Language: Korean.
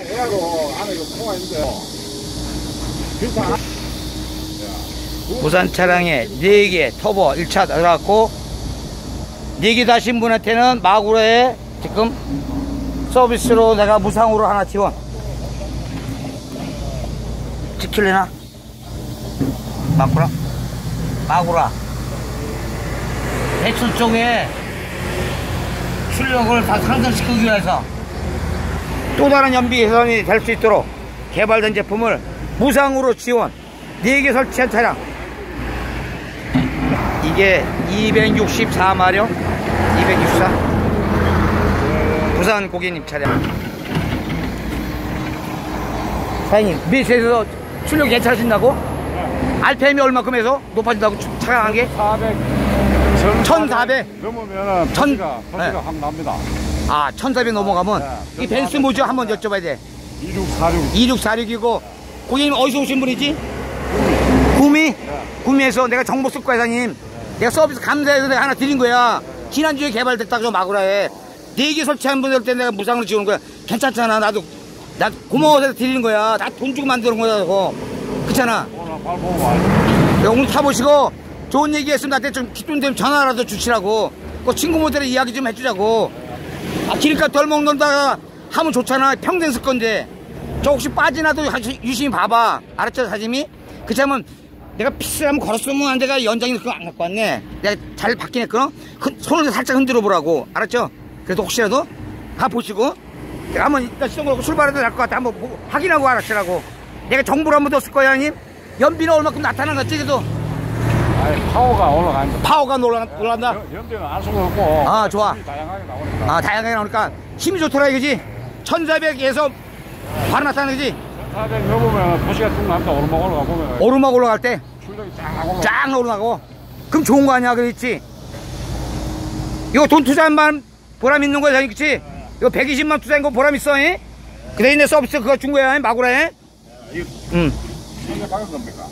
얘하고 안에 그 코가 있는데. 비싸 부산 차량에 4개 터보 1차 들어갔고 4개 다신 분한테는 마구로에 지금 서비스로 내가 무상으로 하나 지원. 지킬래나? 마구라? 마구라. 대출 쪽에 출력을 다 상승시키기 위해서 또 다른 연비 개선이 될 수 있도록 개발된 제품을 무상으로 지원 4개 설치한 차량 이게 264마력 264 부산 고객님 차량 사장님 미세에서 출력 괜찮으신다고? RPM이 얼마큼 해서 높아진다고 추- 차량한 게? 400 1400. 넘으면 천- 버스가 네. 버스가 확 납니다 아 1400 넘어가면 네, 이 벤스 뭐죠? 한번 여쭤봐야 돼. 2646 2646이고 고객님 어디서 오신 분이지? 구미? 구미에서 내가 정보습과 회사님 내가 서비스 감사해서 내가 하나 드린 거야. 지난주에 개발됐다고 마구라에 네 개 설치한 분들 때 내가 무상으로 지원한 거야. 괜찮잖아. 나도 나 고마워서 드리는 거야. 다 돈 주고 만드는 거야 그거. 그렇잖아. 야, 오늘 타보시고 좋은 얘기 했으면 나한테 좀 기쁜 되면 전화라도 주시라고. 그 친구 모델에 이야기 좀 해주자고 아 기름값 덜 먹는다가 하면 좋잖아. 평생 쓸 건데. 저 혹시 빠지나도 하- 유심히 봐봐. 알았죠 사장님이? 그 차면 내가 피스라면 걸었으면 안 내가 연장이 그거 안 갖고 왔네. 내가 잘 바뀌네 그럼? 흔- 손을 살짝 흔들어 보라고. 알았죠? 그래도 혹시라도? 가 보시고. 내가 한번 일단 시동 걸고 출발해도 될 것 같아. 한번 확인하고 알았으라고. 내가 정보를 한번 더 쓸 거야 형님? 연비는 얼마큼 나타난 것 같지 그래도 아니 파워가 올라가는 거 파워가 놀란다? 연비는 알 수가 없고. 아, 좋아. 다양하게 나오니까. 아 다양하게 나오니까 힘이 좋더라 이거지? 1400에서 바로 나타나는 거지? 400 넘으면 버스가 쭉 납니다. 오르막 올라가 보면. 오르막 올라갈 때 출력이 쫙 올라가 쫙 올라가고. 그럼 좋은 거 아니야 그렇지? 이거 돈 투자한 만 보람 있는 거야 그렇지? 이거 120만 투자한 거 보람 있어 이? 그래 있네 서비스 그거 준 거야 마구라에 이거 응. 이게 박은 겁니까?